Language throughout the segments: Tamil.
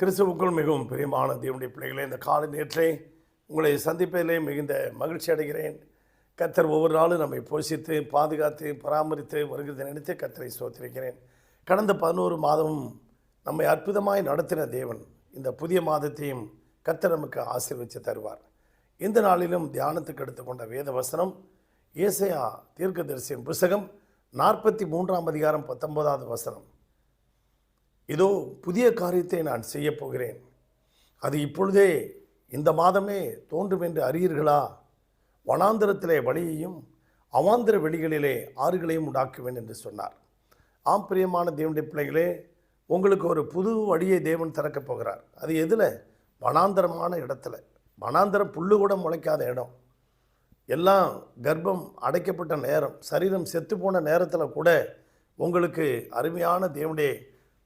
கிறிஸ்துவுக்குள் மிகவும் பிரியமான தேவனுடைய பிள்ளைகளே இந்த காலை நேற்றே உங்களை சந்திப்பதிலே மிகுந்த மகிழ்ச்சி அடைகிறேன். கர்த்தர் ஒவ்வொரு நாளும் நம்மை போஷித்து பாதுகாத்து பராமரித்து வருகிறதை நினைத்து கத்தரை சோத்திருக்கிறேன் கடந்த பதினோரு மாதமும் நம்மை அற்புதமாய் நடத்தின தேவன் இந்த புதிய மாதத்தையும் கர்த்தர் நமக்கு ஆசீர்வச்சு தருவார். இந்த நாளிலும் தியானத்துக்கு எடுத்துக்கொண்ட வேத வசனம் ஏசையா தீர்க்கதரிசியின் புஸ்தகம் நாற்பத்தி மூன்றாம் அதிகாரம் பத்தொன்பதாவது வசனம். இதோ புதிய காரியத்தை நான் செய்யப் போகிறேன். அது இப்பொழுதே இந்த மாதமே தோன்றும் என்று அறியீர்களா? வனாந்திரத்திலே வழியையும் அவாந்திர வெளிகளிலே ஆறுகளையும் உண்டாக்குவேன் என்று சொன்னார். ஆம் பிரியமான தேவனுடைய பிள்ளைகளே உங்களுக்கு ஒரு புது வழியை தேவன் திறக்கப் போகிறார். அது எதில்? வனாந்தரமான இடத்துல. வனாந்தரம் புல்லு கூட முளைக்காத இடம். எல்லாம் கர்ப்பம் அடைக்கப்பட்ட நேரம் சரீரம் செத்து போன நேரத்தில் கூட உங்களுக்கு அருமையான தேவனுடைய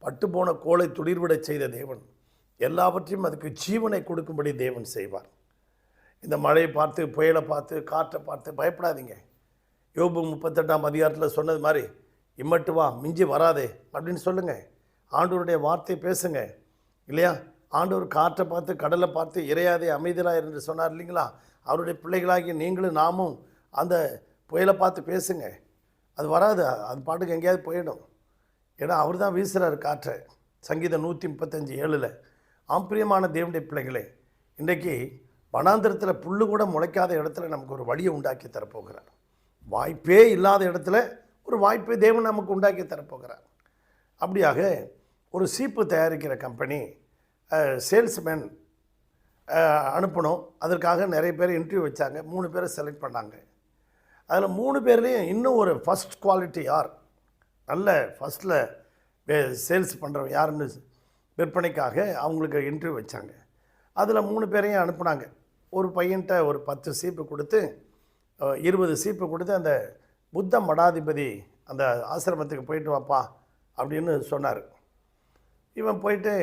பட்டுப்போன கோலை துளிர்விடச் செய்த தேவன். எல்லாவற்றையும் அதுக்கு ஜீவனை கொடுக்கும்படி தேவன் செய்வார். இந்த மழையை பார்த்து புயலை பார்த்து காற்றை பார்த்து பயப்படாதீங்க. யோபு முப்பத்தெட்டாம் அதிகாரத்தில் சொன்னது மாதிரி இம்மட்டு வா மிஞ்சி வராதே அப்படின்னு சொல்லுங்கள் ஆண்டவருடைய வார்த்தை பேசுங்க. இல்லையா? ஆண்டவர் காற்றை பார்த்து கடலை பார்த்து இறையாதே அமைதியாக என்று சொன்னார் இல்லைங்களா? அவருடைய பிள்ளைகளாகிய நீங்களும் நாமும் அந்த புயலை பார்த்து பேசுங்க. அது வராது. அது பாட்டுக்கு எங்கேயாவது போயிடும். ஏன்னா அவர் தான் வீசுகிறார் காற்றை. சங்கீதம் நூற்றி முப்பத்தஞ்சு ஏழில் ஆம்பிரியமான தேவனுடைய பிள்ளைகளே இன்றைக்கு வனாந்திரத்தில் புல்லு கூட முளைக்காத இடத்துல நமக்கு ஒரு வழியை உண்டாக்கி தரப்போகிறார். வாய்ப்பே இல்லாத இடத்துல ஒரு வாய்ப்பை தேவன் நமக்கு உண்டாக்கி தரப்போகிறார். அப்படியாக ஒரு சீப்பு தயாரிக்கிற கம்பெனி சேல்ஸ்மேன் அனுப்பணும். அதற்காக நிறைய பேர் இன்டர்வியூ வச்சாங்க. மூணு பேரை செலக்ட் பண்ணாங்க. அதில் மூணு பேர்லேயும் இன்னும் ஒரு ஃபஸ்ட் குவாலிட்டி யார்? நல்ல ஃபஸ்ட்டில் சேல்ஸ் பண்ணுறவங்க யாருன்னு விற்பனைக்காக அவங்களுக்கு இன்டர்வியூ வச்சாங்க. அதில் மூணு பேரையும் அனுப்புனாங்க. ஒரு பையன்கிட்ட ஒரு பத்து சீப்பு கொடுத்து இருபது சீப்பு கொடுத்து அந்த புத்த மடாதிபதி அந்த ஆசிரமத்துக்கு போயிட்டு வாப்பா அப்படின்னு சொன்னார். இவன் போயிட்டு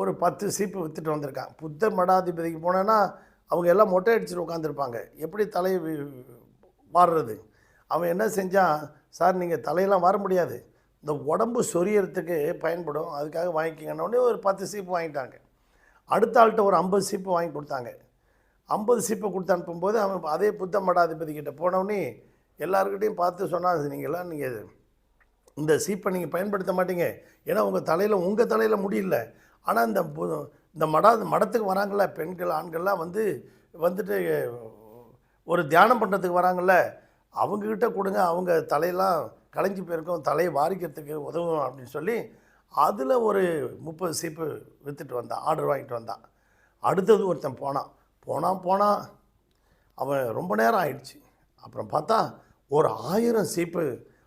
ஒரு பத்து சீப்பு விற்றுட்டு வந்திருக்கான். புத்த மடாதிபதிக்கு போனேன்னா அவங்க எல்லாம் மொட்டை அடிச்சுட்டு உட்காந்துருப்பாங்க எப்படி தலையை மாறுறது? வாடுறது அவன் என்ன செஞ்சான்? சார் நீங்கள் தலையெல்லாம் வர முடியாது. இந்த உடம்பு சொரியறதுக்கு பயன்படும். அதுக்காக வாங்கிக்கிங்கன்னொடனே ஒரு பத்து சீப்பு வாங்கிட்டாங்க. அடுத்த ஆள்கிட்ட ஒரு ஐம்பது சீப்பு வாங்கி கொடுத்தாங்க. ஐம்பது சீப்பை கொடுத்து அனுப்பும்போது அவன் அதே புத்த மடாதிபதி கிட்டே போனவொடனே எல்லாருக்கிட்டையும் பார்த்து சொன்னால் நீங்கள்லாம் நீங்கள் இந்த சீப்பை நீங்கள் பயன்படுத்த மாட்டீங்க. ஏன்னா உங்கள் தலையில் உங்கள் தலையில் முடியல ஆனால் இந்த இந்த மடா மடத்துக்கு வராங்கள்ல பெண்கள் ஆண்கள்லாம் வந்து வந்துட்டு ஒரு தியானம் பண்ணுறதுக்கு வராங்கள்ல அவங்கக்கிட்ட கொடுங்க அவங்க தலையெல்லாம் களைஞ்சி போயிருக்கும் தலையை வாரிக்கிறதுக்கு உதவும் அப்படின்னு சொல்லி அதில் ஒரு முப்பது சீப்பு விற்றுட்டு வந்தான் ஆர்டர் வாங்கிட்டு வந்தான். அடுத்தது ஒருத்தன் போனான். போனான் போனான். அவன் ரொம்ப நேரம் ஆயிடுச்சு. அப்புறம் பார்த்தா ஒரு ஆயிரம் சீப்பு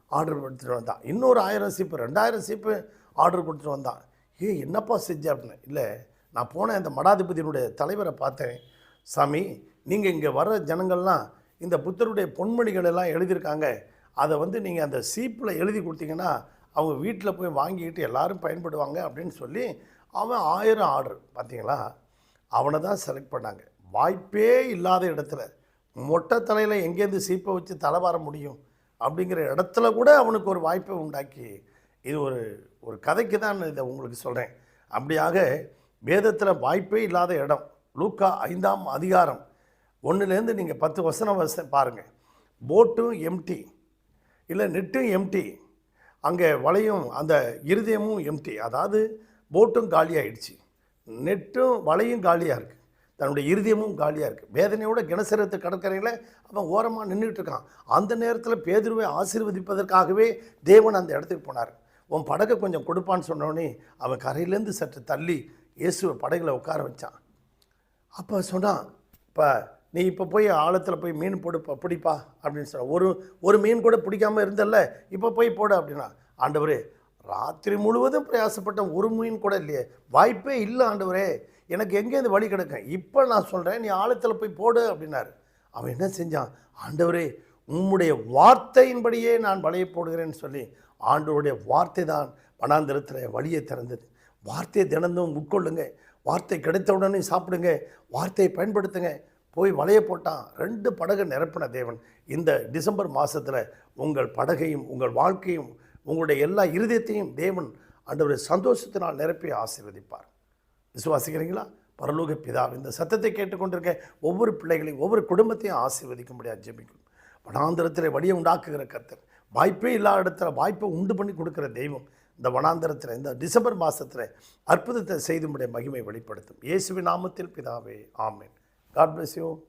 ஆர்டர் கொடுத்துட்டு வந்தான். இன்னொரு ஆயிரம் சீப்பு ரெண்டாயிரம் சீப்பு ஆர்டர் கொடுத்துட்டு வந்தான். ஏ என்னப்பா செஞ்ச அப்படின்னு? இல்லை நான் போனேன் இந்த மடாதிபதியினுடைய தலைவரை பார்த்தேன். சாமி நீங்கள் இங்கே வர ஜனங்கள்லாம் இந்த புத்தருடைய பொன்மொழிகள் எல்லாம் எழுதியிருக்காங்க. அதை வந்து நீங்கள் அந்த சீப்பில் எழுதி கொடுத்தீங்கன்னா அவங்க வீட்டில் போய் வாங்கிக்கிட்டு எல்லாரும் பயன்படுவாங்க அப்படின்னு சொல்லி அவன் ஆயிரம் ஆர்டர் பார்த்தீங்களா அவனை தான் செலக்ட் பண்ணாங்க. வாய்ப்பே இல்லாத இடத்துல மொட்டை தலையில் எங்கேருந்து சீப்பை வச்சு தலை வர முடியும் அப்படிங்கிற இடத்துல கூட அவனுக்கு ஒரு வாய்ப்பை உண்டாக்கி இது ஒரு ஒரு கதைக்கு தான் இதை உங்களுக்கு சொல்கிறேன் அப்படியாக வேதத்தில் வாய்ப்பே இல்லாத இடம் லூக்கா ஐந்தாம் அதிகாரம் ஒன்றுலேருந்து நீங்கள் பத்து வசனம் வச பாருங்கள் போட்டும் எம்டி இல்லை நெட்டும் எம்டி அங்கே வலையும் அந்த இருதயமும் எம்டி அதாவது போட்டும் காலியாகிடுச்சு நெட்டும் வலையும் காலியாக இருக்குது தன்னுடைய இருதயமும் காலியாக இருக்குது வேதனையோட கிணசரத்து கடற்கரையில் அவன் ஓரமாக நின்றுட்டு இருக்கான். அந்த நேரத்தில் பேதுருவை ஆசீர்வதிப்பதற்காகவே தேவன் அந்த இடத்துக்கு போனார். உன் படகை கொஞ்சம் கொடுப்பான்னு சொன்னோடனே அவன் கரையிலேருந்து சற்று தள்ளி இயேசுவை படகுல உட்கார வச்சான். அப்போ சொன்னான் இப்போ நீ இப்போ போய் ஆழத்தில் போய் மீன் போடுப்பா பிடிப்பா அப்படின்னு சொன்ன ஒரு ஒரு மீன் கூட பிடிக்காம இருந்தல்ல இப்போ போய் போடு அப்படின்னா. ஆண்டவரே ராத்திரி முழுவதும் பிரயாசப்பட்ட ஒரு மீன் கூட இல்லையே. வாய்ப்பே இல்லை ஆண்டவரே. எனக்கு எங்கேருந்து வழி கிடக்கும் இப்போ நான் சொல்கிறேன் நீ ஆழத்தில் போய் போடு அப்படின்னாரு. அவன் என்ன செஞ்சான்? ஆண்டவரே உம்முடைய வார்த்தையின்படியே நான் வலையை போடுகிறேன்னு சொல்லி ஆண்டவருடைய வார்த்தை தான் வனாந்திரத்தில் வழியை திறந்தது. வார்த்தையை தினந்தும் உட்கொள்ளுங்க. வார்த்தை கிடைத்த உடனே சாப்பிடுங்க. வார்த்தையை பயன்படுத்துங்க. போய் வலையை போட்டான். ரெண்டு படகு நிரப்பின தேவன். இந்த டிசம்பர் மாதத்தில் உங்கள் படகையும் உங்கள் வாழ்க்கையும் உங்களுடைய எல்லா இருதயத்தையும் தேவன் ஆண்டவருடைய சந்தோஷத்தினால் நிரப்பி ஆசீர்வதிப்பார். விசுவாசிக்கிறீங்களா? பரலோக பிதா இந்த சத்தத்தை கேட்டுக்கொண்டிருக்க ஒவ்வொரு பிள்ளைகளையும் ஒவ்வொரு குடும்பத்தையும் ஆசீர்வதிக்கும்படியாக ஜெபிக்கும் வனாந்திரத்தில் வழியை உண்டாக்குகிற கர்த்தர். வாய்ப்பே இல்லாத இடத்துல வாய்ப்பை உண்டு பண்ணி கொடுக்குற தெய்வம் இந்த வனாந்திரத்தில் இந்த டிசம்பர் மாதத்தில் அற்புதத்தை செய்து முடிய மகிமை வெளிப்படுத்தும். இயேசுவின் நாமத்தில் பிதாவே ஆமென். God bless you